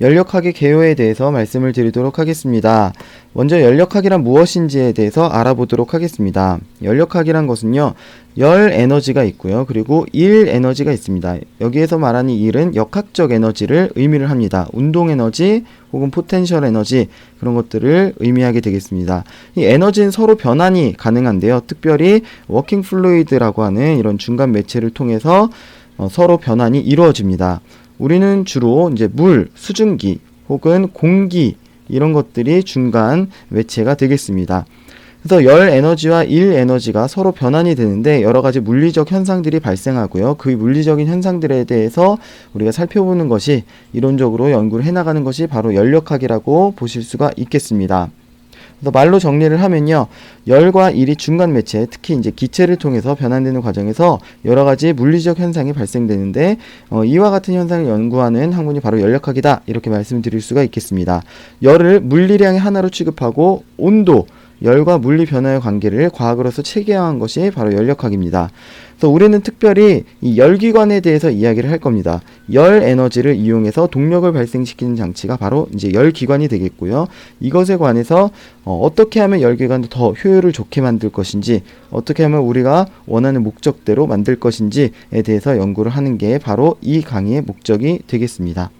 연력학의 개요에 대해서 말씀을 드리도록 하겠습니다. 먼저 연력학이란 무엇인지에 대해서 알아보도록 하겠습니다. 연력학이란 것은요, 열 에너지가 있고요. 그리고 일 에너지가 있습니다. 여기에서 말하는 일은 역학적 에너지를 의미를 합니다. 운동 에너지 혹은 포텐셜 에너지 그런 것들을 의미하게 되겠습니다. 이 에너지는 서로 변환이 가능한데요. 특별히 워킹 플루이드라고 하는 이런 중간 매체를 통해서 어, 서로 변환이 이루어집니다. 우리는 주로 이제 물, 수증기 혹은 공기 이런 것들이 중간 매체가 되겠습니다. 그래서 열 에너지와 일 에너지가 서로 변환이 되는데 여러 가지 물리적 현상들이 발생하고요. 그 물리적인 현상들에 대해서 우리가 살펴보는 것이 이론적으로 연구를 해나가는 것이 바로 연력학이라고 보실 수가 있겠습니다. 그래서 말로 정리를 하면요. 열과 일이 중간 매체, 특히 이제 기체를 통해서 변환되는 과정에서 여러 가지 물리적 현상이 발생되는데 어, 이와 같은 현상을 연구하는 학문이 바로 연력학이다. 이렇게 말씀드릴 수가 있겠습니다. 열을 물리량의 하나로 취급하고 온도, 열과 물리 변화의 관계를 과학으로서 체계화한 것이 바로 연력학입니다. 그래서 우리는 특별히 이 열기관에 대해서 이야기를 할 겁니다. 열 에너지를 이용해서 동력을 발생시키는 장치가 바로 이제 열기관이 되겠고요. 이것에 관해서 어, 어떻게 하면 열기관을 더 효율을 좋게 만들 것인지, 어떻게 하면 우리가 원하는 목적대로 만들 것인지에 대해서 연구를 하는 게 바로 이 강의의 목적이 되겠습니다.